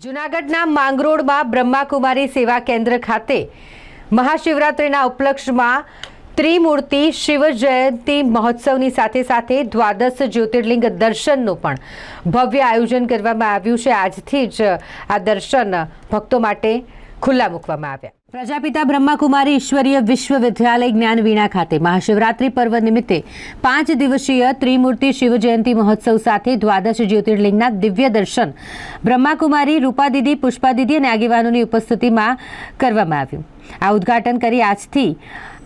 જૂનાગઢના માંગરોળમાં બ્રહ્માકુમારી સેવા કેન્દ્ર ખાતે મહાશિવરાત્રિના ઉપલક્ષમાં ત્રિમૂર્તિ શિવ જયંતિ મહોત્સવની સાથે સાથે દ્વાદશ જ્યોતિર્લિંગ દર્શનનું પણ ભવ્ય આયોજન કરવામાં આવ્યું છે. આજથી જ આ દર્શન ભક્તો માટે ખુલ્લા મૂકવામાં આવ્યા. પ્રજાપિતા બ્રહ્માકુમારી ઈશ્વરીય વિશ્વવિદ્યાલય જ્ઞાનવીણા ખાતે મહાશિવરાત્રિ પર્વ નિમિત્તે પાંચ દિવસીય ત્રિમૂર્તિ શિવજયંતિ મહોત્સવ સાથે દ્વાદશ જ્યોતિર્લિંગના દિવ્ય દર્શન બ્રહ્માકુમારી રૂપાદીદી પુષ્પાદીદી અને આગેવાનોની ઉપસ્થિતિમાં કરવામાં આવ્યું. આ ઉદ્ઘાટન કરી આજથી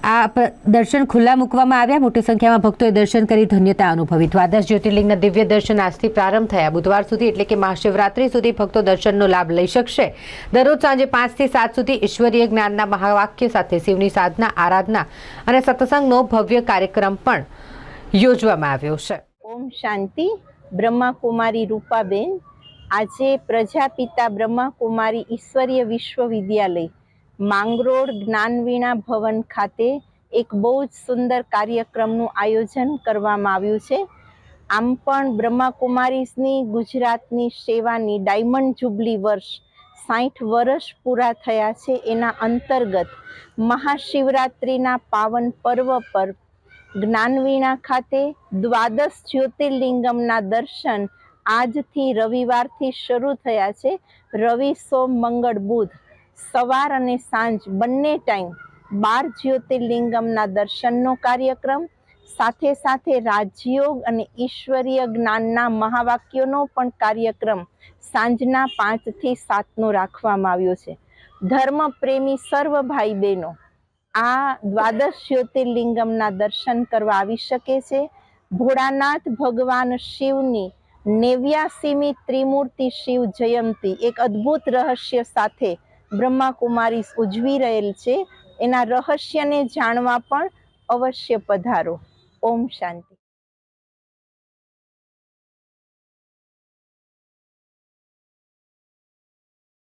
આ દર્શન ખુલ્લા મૂકવામાં આવ્યા. મોટી સંખ્યામાં ભક્તોએ દર્શન કરી ધન્યતા અનુભવી. દ્વાદશ જ્યોતિર્લિંગના દિવ્ય દર્શન આજથી પ્રારંભ થયા. બુધવાર સુધી એટલે કે મહાશિવરાત્રી સુધી ભક્તો દર્શનનો લાભ લઈ શકશે. દરરોજ સાંજે પાંચથી સાત સુધી ઈશ્વરીય જ્ઞાનના મહાવાક્ય સાથે શિવની સાધના, આરાધના અને સત્સંગનો ભવ્ય કાર્યક્રમ પણ યોજવામાં આવ્યો છે. ઓમ શાંતિ. બ્રહ્માકુમારી રૂપાબેન. આજે પ્રજાપિતા બ્રહ્માકુમારી ઈશ્વરીય વિશ્વવિદ્યાલય. માંગરોળ જ્ઞાનવીણા ભવન ખાતે એક બહુ જ સુંદર કાર્યક્રમનું આયોજન કરવામાં આવ્યું છે. આમ પણ બ્રહ્માકુમારીઝની ગુજરાતની સેવાની ડાયમંડ જુબલી વર્ષ સાઠ વર્ષ પૂરા થયા છે એના અંતર્ગત મહાશિવરાત્રિના પાવન પર્વ પર જ્ઞાનવીણા ખાતે દ્વાદશ જ્યોતિર્લિંગમના દર્શન આજથી રવિવારથી શરૂ થયા છે. રવિ, સોમ, મંગળ, બુધ સવાર અને સાંજ બંને ટાઈમ બાર જ્યોતિર્લિંગમના દર્શનનો કાર્યક્રમ, સાથે સાથે રાજયોગ અને ઈશ્વરીય જ્ઞાનના મહાવાક્યોનો પણ કાર્યક્રમ સાંજના પાંચથી સાતનો રાખવામાં આવ્યો છે. ધર્મ પ્રેમી સર્વ ભાઈ બહેનો, આ દ્વાદશ જ્યોતિર્લિંગમના દર્શન કરવા આવી શકે છે. ભોળાનાથ ભગવાન શિવની નેવ્યાસીમી ત્રિમૂર્તિ શિવ જયંતી એક અદ્ભુત રહસ્ય સાથે બ્રહ્માકુમારી ઉજવી રહેલ છે. એના રહસ્યને જાણવા પણ અવશ્ય પધારો. ઓમ શાંતિ.